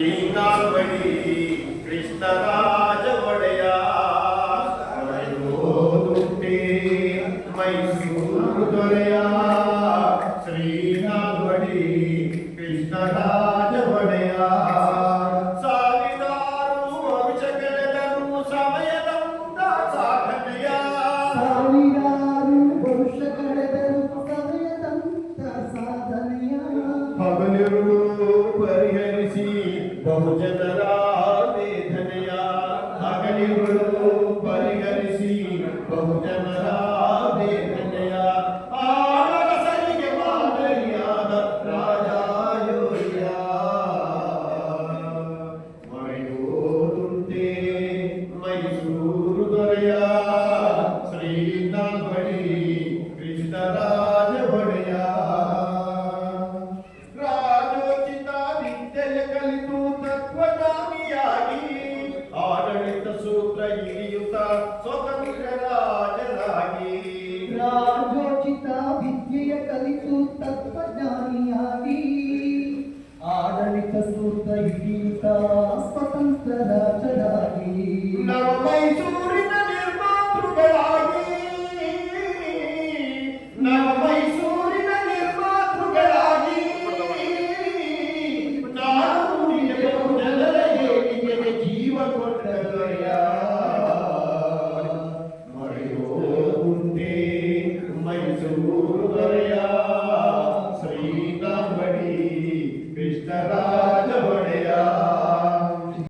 ಶ್ರೀನಾಥವಡಿ ಕೃಷ್ಣರಾಜ ಒಡೆಯ ದುಡ್ಡಿ ಮೈಸೂರು ದೊರೆಯ. ಶ್ರೀನಾಥವಡಿ ಕೃಷ್ಣರಾಜ ಒಡೆಯ ಸಾವಿರಾರು ಸಮಯದಂತ ಸಾಧನೆಯ ಸಾವಿರಾರು ವರ್ಷ ಸಮಯದಂತ ಸಾಧನೆಯ ಹಗಲಿರುಳು ಪರಿಹರಿಸಿ ಬಹುಜನರ ವೇದನೆಯ ಹಗಲಿರುಳು ಪರಿಹರಿಸಿ ಬಹುಜನರ రుద్ర గిరియుత స్వతంత్ర ರಾಜನಾಗಿ ರಾಜೋಚಿತ ವಿದ್ಯೆಯ ಕಲಿತು ತತ್ವಜ್ಞಾನಿಯಾಗಿ ಆಡಳಿತ ಸೂತ್ರ ಹಿಡಿಯುತ್ತ ಸ್ವತಂತ್ರರಾಗಿ